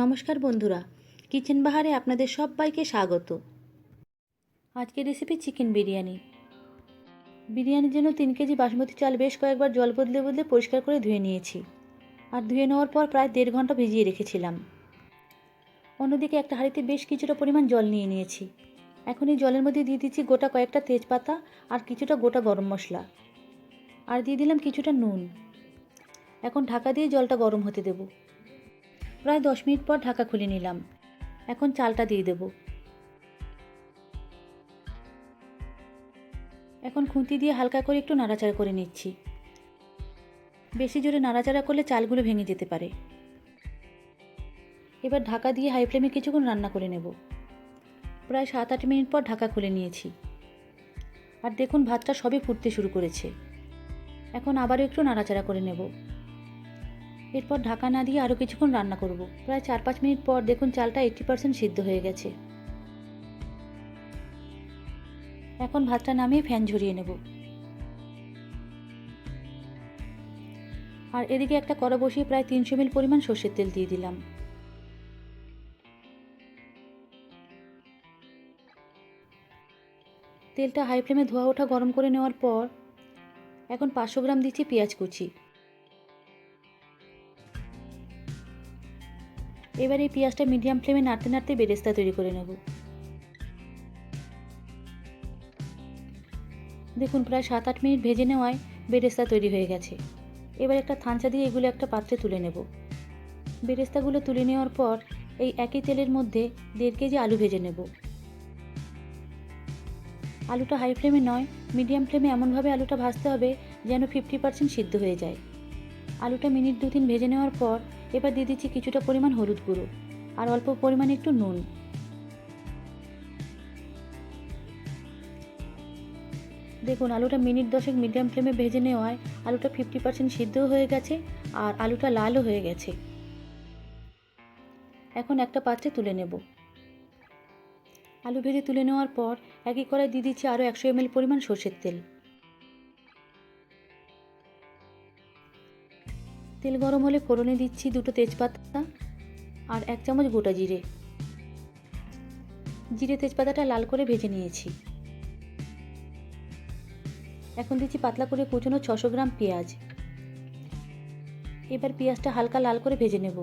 নমস্কার বন্ধুরা, কিচেন বাহারে আপনাদের সবাইকে স্বাগত। আজকের রেসিপি চিকেন বিরিয়ানি। বিরিয়ানির জন্য তিন কেজি বাসমতি চাল বেশ কয়েকবার জল বদলে বদলে পরিষ্কার করে ধুয়ে নিয়েছি। আর ধুয়ে নেওয়ার পর প্রায় দেড় ঘণ্টা ভিজিয়ে রেখেছিলাম। অন্যদিকে একটা হাঁড়িতে বেশ কিছুটা পরিমাণ জল নিয়ে নিয়েছি। এখন এই জলের মধ্যে দিয়ে দিচ্ছি গোটা কয়েকটা তেজপাতা আর কিছুটা গোটা গরম মশলা। আর দিয়ে দিলাম কিছুটা নুন। এখন ঢাকা দিয়ে জলটা গরম হতে দেবো। প্রায় দশ মিনিট পর ঢাকা খুলে নিলাম। এখন চালটা দিয়ে দেব। এখন খুন্তি দিয়ে হালকা করে একটু নাড়াচাড়া করে নিচ্ছি। বেশি জোরে নাড়াচাড়া করলে চালগুলো ভেঙে যেতে পারে। এবার ঢাকা দিয়ে হাই ফ্লেমে কিছুক্ষণ রান্না করে নেব। প্রায় সাত আট মিনিট পর ঢাকা খুলে নিয়েছি। আর দেখুন, ভাতটা সবে ফুটতে শুরু করেছে। এখন আবারও একটু নাড়াচাড়া করে নেব। এরপর ঢাকা না দিয়ে আরও কিছুক্ষণ রান্না করব। প্রায় চার পাঁচ মিনিট পর দেখুন চালটা এইট্টি পার্সেন্ট সিদ্ধ হয়ে গেছে। এখন ভাতটা নামিয়ে ফ্যান ঝরিয়ে নেব। আর এদিকে একটা কড়া বসিয়ে প্রায় তিনশো মিল পরিমাণ সর্ষের তেল দিয়ে দিলাম। তেলটা হাই ফ্লেমে ধোয়া ওঠা গরম করে নেওয়ার পর এখন পাঁচশো গ্রাম দিচ্ছি পেঁয়াজ কুচি। এবার এই পেঁয়াজটা মিডিয়াম ফ্লেমে নাড়তে নাড়তে বেরেস্তা তৈরি করে নেব। দেখুন, প্রায় সাত আট মিনিট ভেজে নেওয়ায় বেরেস্তা তৈরি হয়ে গেছে। এবার একটা থানচা দিয়ে এগুলো একটা পাত্রে তুলে নেব। বেরেস্তাগুলো তুলে নেওয়ার পর এই একই তেলের মধ্যে দেড় কেজি আলু ভেজে নেব। আলুটা হাই ফ্লেমে নয়, মিডিয়াম ফ্লেমে এমনভাবে আলুটা ভাজতে হবে যেন ফিফটি পার্সেন্ট সিদ্ধ হয়ে যায়। আলুটা মিনিট দু তিন ভেজে নেওয়ার পর এবার দিয়ে দিচ্ছি কিছুটা পরিমাণ হলুদ গুঁড়ো আর অল্প পরিমাণে একটু নুন। দেখুন, আলুটা মিনিট দশেক মিডিয়াম ফ্লেমে ভেজে নেওয়ায় আলুটা ফিফটি পার্সেন্ট সিদ্ধও হয়ে গেছে আর আলুটা লালও হয়ে গেছে। এখন একটা পাত্রে তুলে নেব। আলু ভেজে তুলে নেওয়ার পর একই কড়াই দিয়ে দিচ্ছি আরও একশো এমএল পরিমাণ সর্ষের তেল। তেল গরম হলে ফোড়নে দিচ্ছি দুটো তেজপাতা আর এক চামচ গোটা জিরে। জিরে তেজপাতাটা লাল করে ভেজে নিয়েছি। এখন দিচ্ছি পাতলা করে কুচনো ছশো গ্রাম পেঁয়াজ। এবার পেঁয়াজটা হালকা লাল করে ভেজে নেব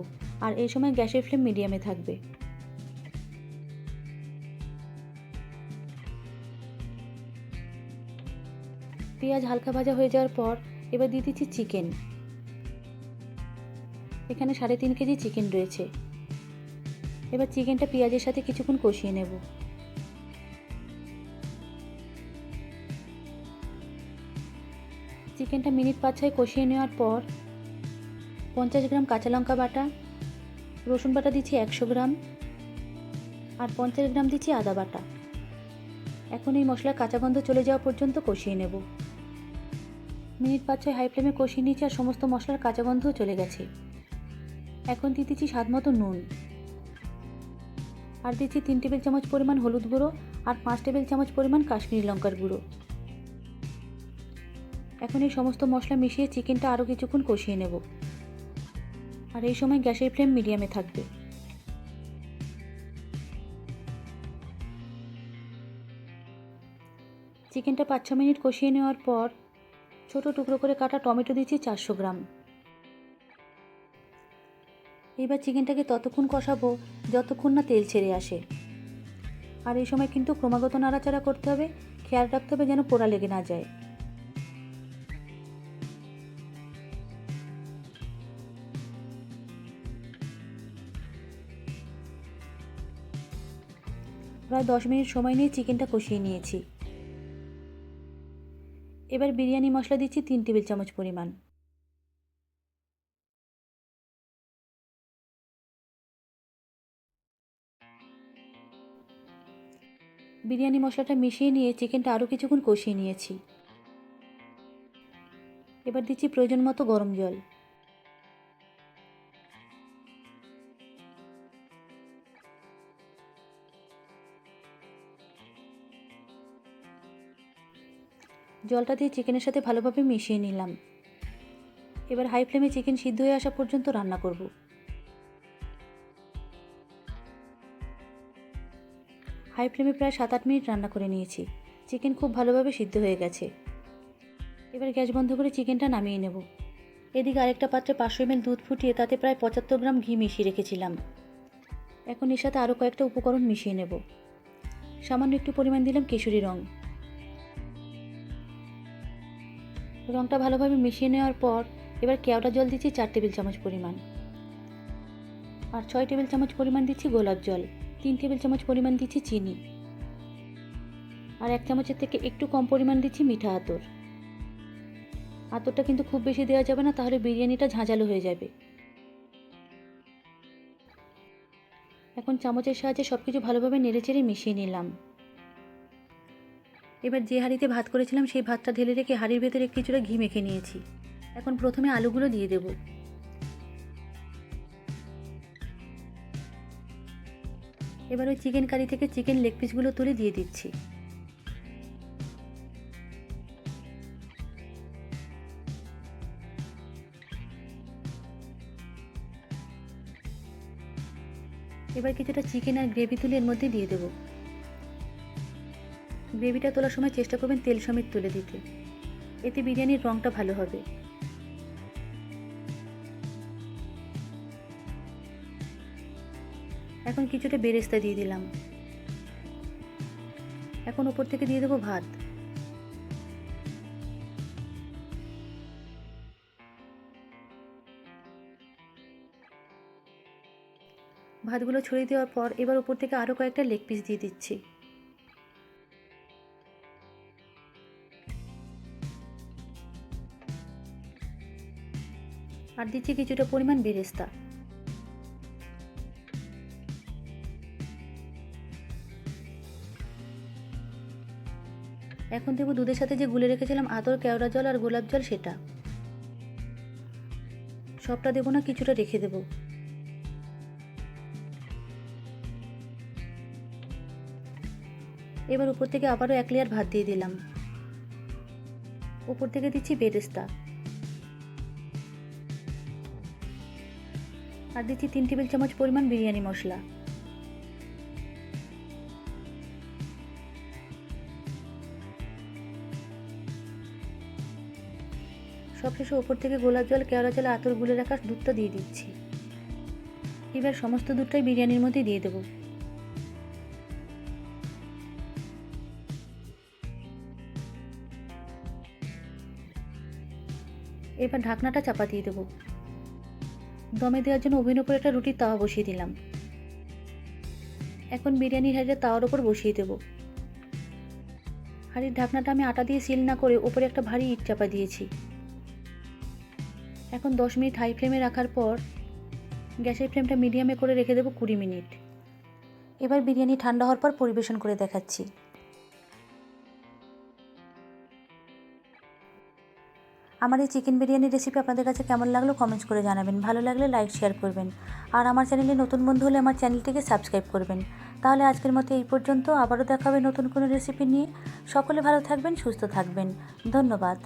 আর এই সময় গ্যাসের ফ্লেম মিডিয়ামে থাকবে। পেঁয়াজ হালকা ভাজা হয়ে যাওয়ার পর এবার দিয়ে দিচ্ছি চিকেন। এখানে সাড়ে তিন কেজি চিকেন রয়েছে। এবার চিকেনটা পেঁয়াজের সাথে কিছুক্ষণ কষিয়ে নেব। চিকেনটা মিনিট পাঁচ ছয় কষিয়ে নেওয়ার পর পঞ্চাশ গ্রাম কাঁচা লঙ্কা বাটা, রসুন বাটা দিচ্ছি একশো গ্রাম আর পঞ্চাশ গ্রাম দিচ্ছি আদা বাটা। এখন এই মশলার কাঁচা গন্ধ চলে যাওয়া পর্যন্ত কষিয়ে নেব। মিনিট পাঁচ ছয় হাই ফ্লেমে কষিয়ে নিয়েছি আর সমস্ত মশলার কাঁচা গন্ধও চলে গেছে। এখন দিয়ে দিচ্ছি স্বাদ মতো নুন। আর দিচ্ছি তিন টেবিল চামচ পরিমাণ হলুদ গুঁড়ো আর পাঁচ টেবিল চামচ পরিমাণ কাশ্মীরি লঙ্কার গুঁড়ো। এখন এই সমস্ত মশলা মিশিয়ে চিকেনটা আরও কিছুক্ষণ কষিয়ে নেব। আর এই সময় গ্যাসের ফ্লেম মিডিয়ামে থাকবে। চিকেনটা পাঁচ ছ মিনিট কষিয়ে নেওয়ার পর ছোট টুকরো করে কাটা টমেটো দিচ্ছি চারশো গ্রাম। এবার চিকেনটাকে ততক্ষণ কষাবো যতক্ষণ না তেল ছেড়ে আসে। আর এই সময় কিন্তু ক্রমাগত নাড়াচাড়া করতে হবে, খেয়াল রাখতে হবে যেন পোড়া লেগে না যায়। প্রায় দশ মিনিট সময় নিয়ে চিকেনটা কষিয়ে নিয়েছি। এবার বিরিয়ানি মশলা দিচ্ছি তিন টেবিল চামচ পরিমাণ। বিরিয়ানি মশলাটা মিশিয়ে নিয়ে চিকেনটা আরও কিছুক্ষণ কষিয়ে নিয়েছি। এবার দিচ্ছি প্রয়োজন মতো গরম জল। জলটা দিয়ে চিকেনের সাথে ভালোভাবে মিশিয়ে নিলাম। এবার হাই ফ্লেমে চিকেন সিদ্ধ হয়ে আসা পর্যন্ত রান্না করব। হাই ফ্লেমে প্রায় সাত আট মিনিট রান্না করে নিয়েছি। চিকেন খুব ভালোভাবে সিদ্ধ হয়ে গেছে। এবার গ্যাস বন্ধ করে চিকেনটা নামিয়ে নেব। এদিকে আরেকটা পাত্রে পাঁচশো এমএল দুধ ফুটিয়ে তাতে প্রায় পঁচাত্তর গ্রাম ঘি মিশিয়ে রেখেছিলাম। এখন এর সাথে আরও কয়েকটা উপকরণ মিশিয়ে নেব। সামান্য একটু পরিমাণ দিলাম কেশরি রং। রংটা ভালোভাবে মিশিয়ে নেওয়ার পর এবার কেওড়া জল দিচ্ছি চার টেবিল চামচ পরিমাণ। আর ছয় টেবিল চামচ পরিমাণ দিচ্ছি গোলাপ জল। তিন টেবিল চামচ পরিমাণ দিচ্ছি চিনি। আর এক চামচের থেকে একটু কম পরিমাণ দিচ্ছি মিঠা আতর। আতরটা কিন্তু খুব বেশি দেওয়া যাবে না, তাহলে বিরিয়ানিটা ঝাঁঝালো হয়ে যাবে। এখন চামচের সাহায্যে সব কিছু ভালোভাবে নেড়েচেড়ে মিশিয়ে নিলাম। এবার যে হাঁড়িতে ভাত করেছিলাম, সেই ভাতটা ঢেলে রেখে হাঁড়ির ভেতরে কিছুটা ঘি মেখে নিয়েছি। এখন প্রথমে আলুগুলো দিয়ে দেব। এবার ওই চিকেন কারি থেকে চিকেন লেগ পিসগুলো তুলে দিয়ে দিচ্ছি। এবার কিছুটা চিকেন আর গ্রেভি তুলে এর মধ্যে দিয়ে দেবো। গ্রেভিটা তোলার সময় চেষ্টা করবেন তেল সমেত তুলে দিতে। এতে বিরিয়ানির রঙটা ভালো হবে। এখন কিছুটা বেরেস্তা দিয়ে দিলাম। এখন ওপর থেকে দিয়ে দেবো ভাত। ভাতগুলো ছড়িয়ে দেওয়ার পর এবার ওপর থেকে আরও কয়েকটা লেগ পিস দিয়ে দিচ্ছি। আর দিচ্ছি কিছুটা পরিমাণ বেরেস্তা। এখন দেবো দুধের সাথে যে গুলে রেখেছিলাম আতর, কেওড়া জল আর গোলাপ জল সেটা। সবটা দেবো না, কিছুটা রেখে দেবো। এবার উপর থেকে আবারও এক লেয়ার ভাত দিয়ে দিলাম। উপর থেকে দিচ্ছি বেরেস্তা। আর দিচ্ছি তিন টেবিল চামচ পরিমাণ বিরিয়ানি মশলা। সবশেষে ওপর থেকে গোলাপ জল, কেওড়া জল, আতর গুলে রাখা দুধটা দিয়ে দিচ্ছি। এবার সমস্ত দুধটাই বিরিয়ানির মধ্যে দিয়ে দেবো। এবার ঢাকনাটা চাপা দিয়ে দেবো। দমে দেওয়ার জন্য ওভেন ওপর একটা রুটির তাওয়া বসিয়ে দিলাম। এখন বিরিয়ানির হাঁড়িটা তাওয়ার ওপর বসিয়ে দেব। হাঁড়ির ঢাকনাটা আমি আটা দিয়ে সিল না করে ওপরে একটা ভারী ইট চাপা দিয়েছি। এখন দশ মিনিট হাই ফ্লেমে রাখার পর গ্যাসের ফ্লেমটা মিডিয়ামে করে রেখে দেবো কুড়ি মিনিট। এবার বিরিয়ানি ঠান্ডা হওয়ার পর পরিবেশন করে দেখাচ্ছি। আমার এই চিকেন বিরিয়ানি রেসিপি আপনাদের কাছে কেমন লাগল কমেন্টস করে জানাবেন। ভালো লাগলে লাইক শেয়ার করবেন। আর আমার চ্যানেলে নতুন বন্ধু হলে আমার চ্যানেলটিকে সাবস্ক্রাইব করবেন। তাহলে আজকের মতো এই পর্যন্ত। আবারও দেখা হবে নতুন কোনো রেসিপি নিয়ে। সকলে ভালো থাকবেন, সুস্থ থাকবেন। ধন্যবাদ।